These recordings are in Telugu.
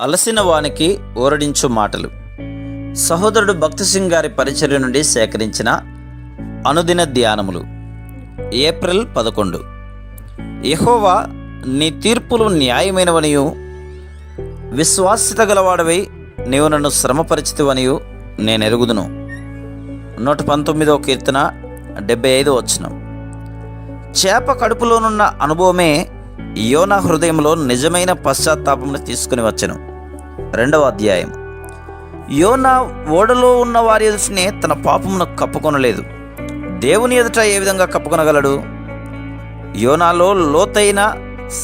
అలసిన వానికి ఊరడించు మాటలు. సహోదరుడు భక్తి సింగ్ గారి పరిచర్య నుండి సేకరించిన అనుదిన ధ్యానములు. ఏప్రిల్ పదకొండు. యహోవా నీ తీర్పులు న్యాయమైనవనియు విశ్వాస్యత గలవాడవై నీవు నన్ను శ్రమపరిచితివనియు నేను ఎరుగుదును నూట పంతొమ్మిదో కీర్తన డెబ్బై ఐదు వచ్చిన చేప కడుపులోనున్న అనుభవమే యోనా హృదయంలో నిజమైన పశ్చాత్తాపమును తీసుకుని వచ్చను. రెండవ అధ్యాయం. యోనా ఓడలో ఉన్న వారి ఎదుటనే తన పాపమును కప్పుకొనలేదు. దేవుని ఎదుట ఏ విధంగా కప్పుకొనగలడు? యోనాలో లోతైన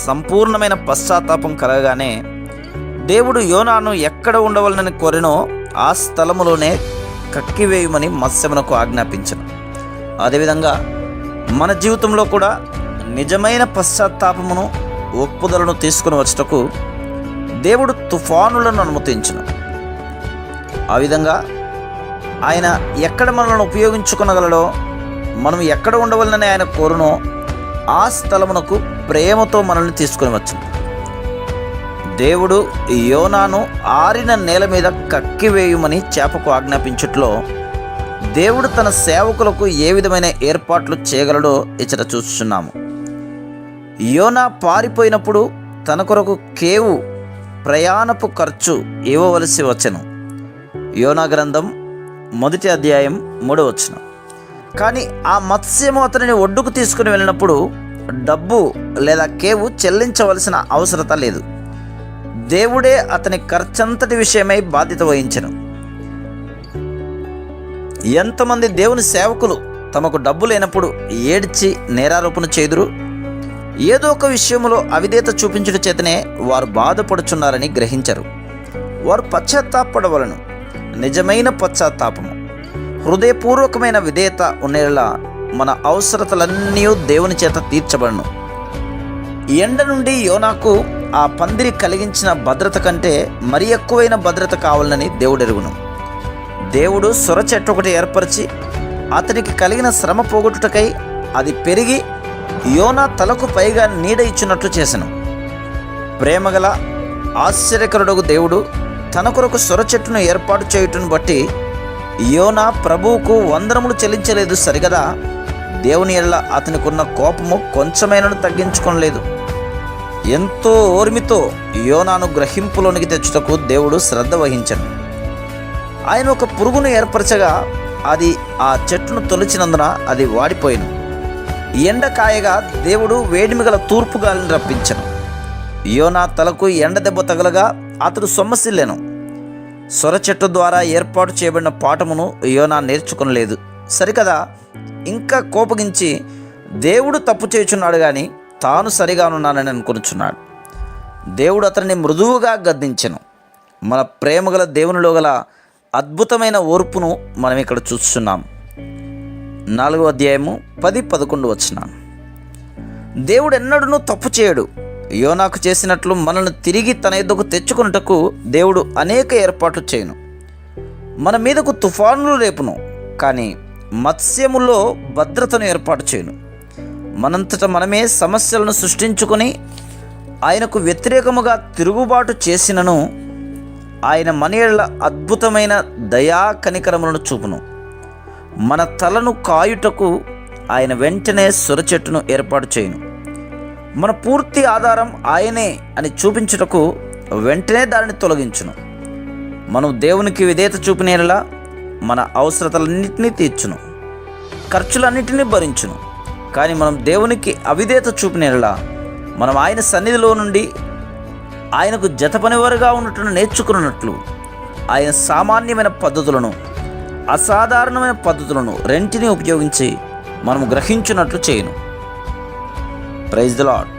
సంపూర్ణమైన పశ్చాత్తాపం కలగగానే దేవుడు యోనాను ఎక్కడ ఉండవలనని కోరినో ఆ స్థలములోనే కక్కివేయమని మత్స్యమునకు ఆజ్ఞాపించను. అదేవిధంగా మన జీవితంలో కూడా నిజమైన పశ్చాత్తాపమును ఒప్పుదలను తీసుకుని వచ్చటకు దేవుడు తుఫానులను అనుమతించును. ఆ విధంగా ఆయన ఎక్కడ మనల్ని ఉపయోగించుకునగలడో మనం ఎక్కడ ఉండవలనని ఆయన కోరునో ఆ స్థలమునకు ప్రేమతో మనల్ని తీసుకుని వచ్చును. దేవుడు యోనాను ఆరిన నేల మీద కక్కివేయుమని చేపకు ఆజ్ఞాపించుట్లో దేవుడు తన సేవకులకు ఏ విధమైన ఏర్పాట్లు చేయగలడో ఇచ్చట చూస్తున్నాము. యోనా పారిపోయినప్పుడు తన కొరకు కేవు ప్రయాణపు ఖర్చు ఇవ్వవలసి వచ్చను. యోనా గ్రంథం మొదటి అధ్యాయం మూడో వచ్చిన కానీ ఆ మత్స్యము అతనిని ఒడ్డుకు తీసుకుని వెళ్ళినప్పుడు డబ్బు లేదా కేవు చెల్లించవలసిన అవసరత లేదు. దేవుడే అతని ఖర్చంతటి విషయమై బాధ్యత వహించను. ఎంతమంది దేవుని సేవకులు తమకు డబ్బు లేనప్పుడు ఏడ్చి నేరారోపణ చేదురు ఏదో ఒక విషయంలో అవిధేత చూపించుట చేతనే వారు బాధపడుచున్నారని గ్రహించరు. వారు పశ్చాత్తాపడవలను. నిజమైన పశ్చాత్తాపము. హృదయపూర్వకమైన విధేయత ఉండేలా మన అవసరతలన్నీ దేవుని చేత తీర్చబడను. ఎండ నుండి యోనాకు ఆ పందిరి కలిగించిన భద్రత కంటే మరి ఎక్కువైన భద్రత కావాలని దేవుడు ఎరుగును దేవుడు సొర చెట్టు ఒకటి ఏర్పరిచి అతనికి కలిగిన శ్రమ పోగొట్టుటకై అది పెరిగి యోనా తలకు పైగా నీడ ఇచ్చినట్లు చేసెను. ప్రేమగల ఆశ్చర్యకరుడగు దేవుడు తన కొరకు సొర చెట్టును ఏర్పాటు చేయుటను బట్టి యోనా ప్రభువుకు వందరములు చెల్లించలేదు సరిగదా? దేవుని ఎల్ల అతనికున్న కోపము కొంచెమైనను తగ్గించుకోలేదు ఎంతో ఓర్మితో యోనాను గ్రహింపులోనికి తెచ్చుటకు దేవుడు శ్రద్ధ వహించను. ఆయన ఒక పురుగును ఏర్పరచగా అది ఆ చెట్టును తొలిచినందున అది వాడిపోయింది ఎండ కాయగా దేవుడు వేడిమిగల తూర్పు గాలిని రప్పించను. యోనా తలకు ఎండ దెబ్బ తగలగా అతడు సొమ్మసిల్లెను. సొర చెట్టు ద్వారా ఏర్పాటు చేయబడిన పాఠమును యోనా నేర్చుకొనలేదు. సరికదా? ఇంకా కోపగించి దేవుడు తప్పు చేయుచున్నాడు కానీ తాను సరిగానున్నానని అనుకునిచున్నాడు. దేవుడు అతనిని మృదువుగా గద్దించెను. మన ప్రేమగల దేవునిలో గల అద్భుతమైన ఓర్పును మనం ఇక్కడ చూస్తున్నాం. నాలుగో అధ్యాయము పది పదకొండు వచ్చినాను దేవుడు ఎన్నడూ తప్పు చేయడు. యోనాకు చేసినట్లు మనల్ని తిరిగి తన ఎద్దుకు తెచ్చుకున్నటకు దేవుడు అనేక ఏర్పాట్లు చేయను. మన మీదకు తుఫానులు రేపును కానీ మత్స్యములో భద్రతను ఏర్పాటు చేయను. మనంతట మనమే సమస్యలను సృష్టించుకొని ఆయనకు వ్యతిరేకముగా తిరుగుబాటు చేసినను ఆయన మనయేళ్ళ అద్భుతమైన దయా కనికరములను చూపును. మన తలను కాయుటకు ఆయన వెంటనే సొరచెట్టును ఏర్పాటు చేయును. మన పూర్తి ఆధారం ఆయనే అని చూపించుటకు వెంటనే దానిని తొలగించును. మనం దేవునికి విధేయత చూపినేలా మన అవసరతలన్నింటినీ తీర్చును. ఖర్చులన్నింటినీ భరించును. కానీ మనం దేవునికి అవిధేత చూపినేలా మనం ఆయన సన్నిధిలో నుండి ఆయనకు జతపనివారుగా ఉన్నట్టును నేర్చుకున్నట్లు ఆయన సామాన్యమైన పద్ధతులను అసాధారణమైన పద్ధతులను రెంటిని ఉపయోగించి మనం గ్రహించున్నట్లు చేయను. Praise the lord